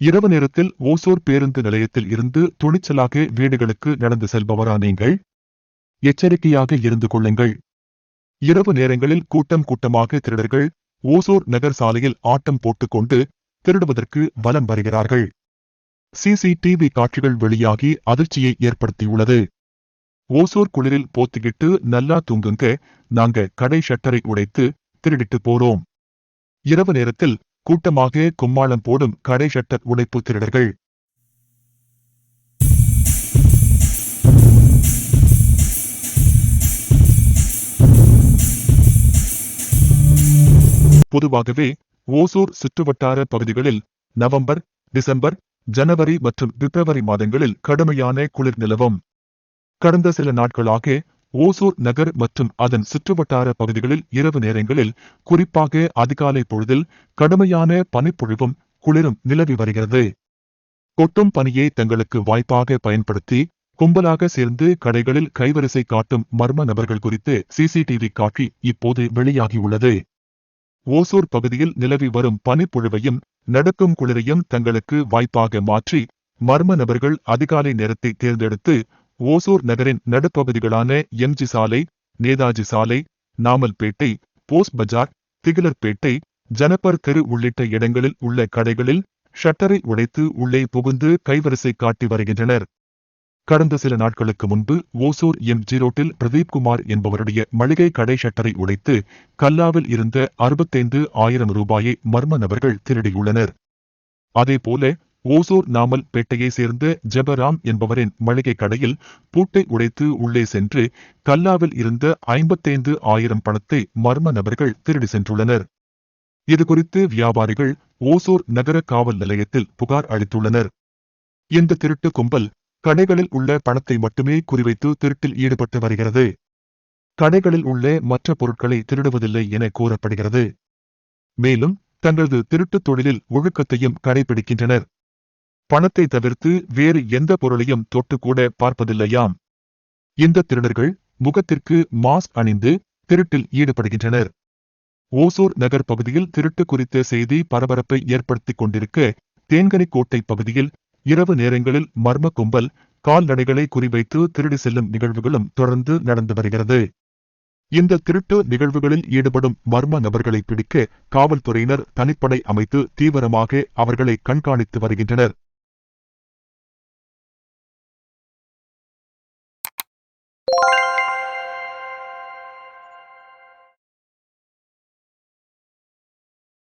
இரவு நேரத்தில் ஓசூர் பேருந்து நிலையத்தில் இருந்து துணிச்சலாக வீடுகளுக்கு நடந்து செல்பவரா நீங்கள்? எச்சரிக்கையாக இருந்து கொள்ளுங்கள். இரவு நேரங்களில் கூட்டம் கூட்டமாக திருடர்கள் ஓசூர் நகர் சாலையில் ஆட்டம் போட்டுக்கொண்டு திருடுவதற்கு வலம் வருகிறார்கள். சிசிடிவி காட்சிகள் வெளியாகி அதிர்ச்சியை ஏற்படுத்தியுள்ளது. ஓசூர் குளிரில் போத்திக்கிட்டு நல்லா தூங்குங்க நாங்க கடை ஷட்டரை உடைத்து திருடிட்டு போறோம். இரவு நேரத்தில் கூட்டமாக கும்மாளம் போடும் கடை ஷட்டர் உடைப்பு திருடர்கள். பொதுவாகவே ஓசூர் சுற்றுவட்டார பகுதிகளில் நவம்பர் டிசம்பர் ஜனவரி மற்றும் பிப்ரவரி மாதங்களில் கடுமையான குளிர் நிலவும். கடந்த சில நாட்களாக ஓசூர் நகர் மற்றும் அதன் சுற்றுவட்டார பகுதிகளில் இரவு நேரங்களில் குறிப்பாக அதிகாலை பொழுதில் கடுமையான பனிப்பொழிவும் குளிரும் நிலவி வருகிறது. கொட்டும் பனியை தங்களுக்கு வாய்ப்பாக பயன்படுத்தி கும்பலாக சேர்ந்து கடைகளில் கைவரிசை காட்டும் மர்ம நபர்கள் குறித்து சிசிடிவி காட்சி இப்போது வெளியாகியுள்ளது. ஓசூர் பகுதியில் நிலவி வரும் பனிப்பொழிவையும் நடக்கும் குளிரையும் தங்களுக்கு வாய்ப்பாக மாற்றி மர்ம நபர்கள் அதிகாலை நேரத்தை தேர்ந்தெடுத்து ஓசூர் நகரின் நடுப்பகுதிகளான எம்ஜி சாலை நேதாஜி சாலை நாமல்பேட்டை போஸ்ட் பஜார் திகிலர்பேட்டை ஜனப்பர் தெரு உள்ளிட்ட இடங்களில் உள்ள கடைகளில் ஷட்டரை உடைத்து உள்ளே புகுந்து கைவரிசை காட்டி வருகின்றனர். கடந்த சில நாட்களுக்கு முன்பு ஓசூர் எம் ஜீரோட்டில் பிரதீப் குமார் என்பவருடைய மளிகை கடை ஷட்டரை உடைத்து கல்லாவில் இருந்த அறுபத்தைந்து ஆயிரம் ரூபாயை மர்ம நபர்கள் திருடியுள்ளனர். அதேபோல ஓசூர் நாமல் பேட்டையை சேர்ந்த ஜெபராம் என்பவரின் மளிகை கடையில் பூட்டை உடைத்து உள்ளே சென்று கல்லாவில் இருந்த ஐம்பத்தைந்து ஆயிரம் பணத்தை மர்ம நபர்கள் திருடி சென்றுள்ளனர். இதுகுறித்து வியாபாரிகள் ஓசூர் நகர காவல் நிலையத்தில் புகார் அளித்துள்ளனர். இந்த திருட்டு கும்பல் கடைகளில் உள்ள பணத்தை மட்டுமே குறிவைத்து திருட்டில் ஈடுபட்டு வருகிறது. கடைகளில் உள்ள மற்ற பொருட்களை திருடுவதில்லை என கூறப்படுகிறது. மேலும் தங்களது திருட்டுத் தொழிலில் ஒழுக்கத்தையும் கடைபிடிக்கின்றனர். பணத்தை தவிர்த்து வேறு எந்த பொருளையும் தொட்டுக்கூட பார்ப்பதில்லையாம். இந்த திருடர்கள் முகத்திற்கு மாஸ்க் அணிந்து திருட்டில் ஈடுபடுகின்றனர். ஓசூர் நகர் பகுதியில் திருட்டு குறித்த செய்தி பரபரப்பை ஏற்படுத்திக் கொண்டிருக்க தேன்கனிக்கோட்டை பகுதியில் இரவு நேரங்களில் மர்ம கும்பல் கால்நடைகளை குறிவைத்து திருடி செல்லும் நிகழ்வுகளும் தொடர்ந்து நடந்து வருகிறது. இந்த திருட்டு நிகழ்வுகளில் ஈடுபடும் மர்ம நபர்களை பிடிக்க காவல்துறையினர் தனிப்படை அமைத்து தீவிரமாக அவர்களை கண்காணித்து வருகின்றனர்.